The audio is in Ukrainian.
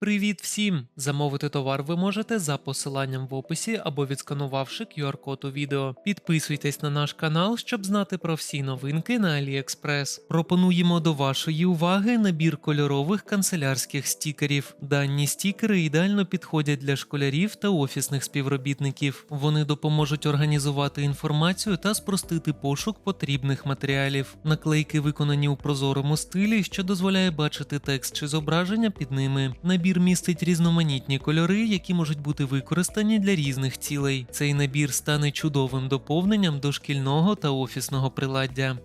Привіт всім! Замовити товар ви можете за посиланням в описі або відсканувавши QR-код у відео. Підписуйтесь на наш канал, щоб знати про всі новинки на AliExpress. Пропонуємо до вашої уваги набір кольорових канцелярських стікерів. Дані стікери ідеально підходять для школярів та офісних співробітників. Вони допоможуть організувати інформацію та спростити пошук потрібних матеріалів. Наклейки виконані у прозорому стилі, що дозволяє бачити текст чи зображення під ними. Набір містить різноманітні кольори, які можуть бути використані для різних цілей. Цей набір стане чудовим доповненням до шкільного та офісного приладдя.